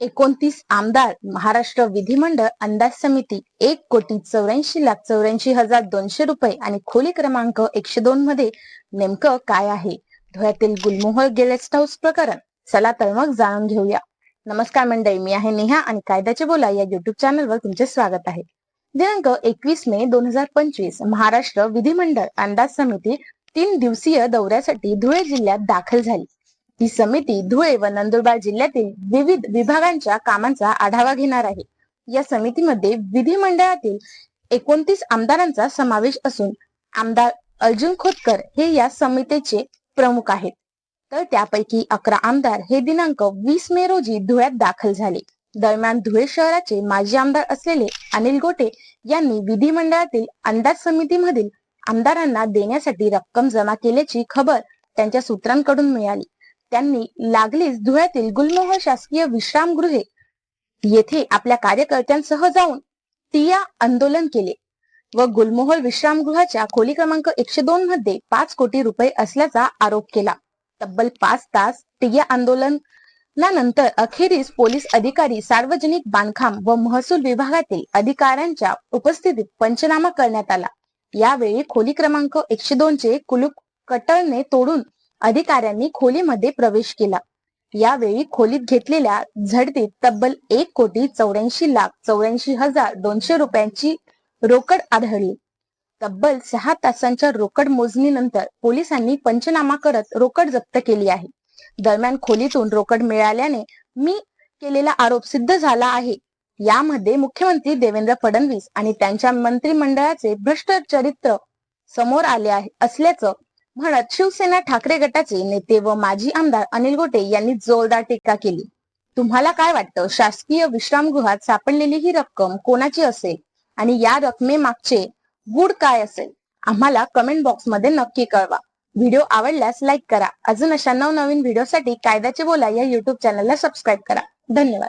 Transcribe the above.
एकोणतीस आमदार महाराष्ट्र विधिमंडळ अंदाज समिती एक कोटी चौऱ्याऐंशी लाख चौऱ्याऐंशी हजार दोनशे रुपये आणि खोली क्रमांक एकशे दोन मध्ये नेमकं काय आहे? धुळ्यातील गुलमोहर गेलेस्ट हाऊस प्रकरण चला तर मग जाणून घेऊया. नमस्कार मंडळी मी आहे नेहा आणि कायद्याचे बोला या युट्यूब चॅनलवर तुमचे स्वागत आहे. दिनांक एकवीस मे दोन हजार पंचवीस महाराष्ट्र विधिमंडळ अंदाज समिती तीन दिवसीय दौऱ्यासाठी धुळे जिल्ह्यात दाखल झाली. ही समिती धुळे व नंदुरबार जिल्ह्यातील विविध विभागांच्या कामांचा आढावा घेणार आहे. या समितीमध्ये विधिमंडळातील एकोणतीस आमदारांचा समावेश असून आमदार अर्जुन खोतकर हे या समितीचे प्रमुख आहेत. तर त्यापैकी अकरा आमदार हे दिनांक वीस मे रोजी धुळ्यात दाखल झाले. दरम्यान धुळे शहराचे माजी आमदार असलेले अनिल गोटे यांनी विधिमंडळातील अंदाज समितीमधील आमदारांना देण्यासाठी रक्कम जमा केल्याची खबर त्यांच्या सूत्रांकडून मिळाली. त्यांनी लागलीच धुळ्यातील गुलमोहर शासकीय विश्रामगृहे येथे आपल्या कार्यकर्त्यांसह जाऊन तिया आंदोलन केले व गुलमोहर विश्रामगृहाच्या खोली क्रमांक एकशे दोन मध्ये पाच कोटी रुपये असल्याचा आरोप केला. तब्बल पाच तास टिया आंदोलनानंतर अखेरीस पोलीस अधिकारी सार्वजनिक बांधकाम व महसूल विभागातील अधिकाऱ्यांच्या उपस्थितीत पंचनामा करण्यात आला. यावेळी खोली क्रमांक एकशे दोन चे कुलूप कटरने तोडून अधिकाऱ्यांनी खोलीमध्ये प्रवेश केला. यावेळी खोलीत घेतलेल्या झडतीत तब्बल एक कोटी चौऱ्याऐंशी लाख चौऱ्याऐंशी हजार दोनशे रुपयांची रोकड आढळली. तब्बल सहा तासांच्या रोकड मोजणीनंतर पोलिसांनी पंचनामा करत रोकड जप्त केली आहे. दरम्यान खोलीतून रोकड मिळाल्याने मी केलेला आरोप सिद्ध झाला आहे. यामध्ये मुख्यमंत्री देवेंद्र फडणवीस आणि त्यांच्या मंत्रिमंडळाचे भ्रष्ट चरित्र समोर आले आहे असल्याचं म्हणत शिवसेना ठाकरे गटाचे नेते व माजी आमदार अनिल गोटे यांनी जोरदार टीका केली. तुम्हाला काय वाटतं? शासकीय विश्रामगृहात सापडलेली ही रक्कम कोणाची असेल? आणि या रकमेमागचे गुड काय असेल? आम्हाला कमेंट बॉक्समध्ये नक्की कळवा. व्हिडिओ आवडल्यास लाईक करा. अजून अशा नवनवीन व्हिडिओसाठी कायद्याचे बोला या युट्यूब चॅनलला सबस्क्राईब करा. धन्यवाद.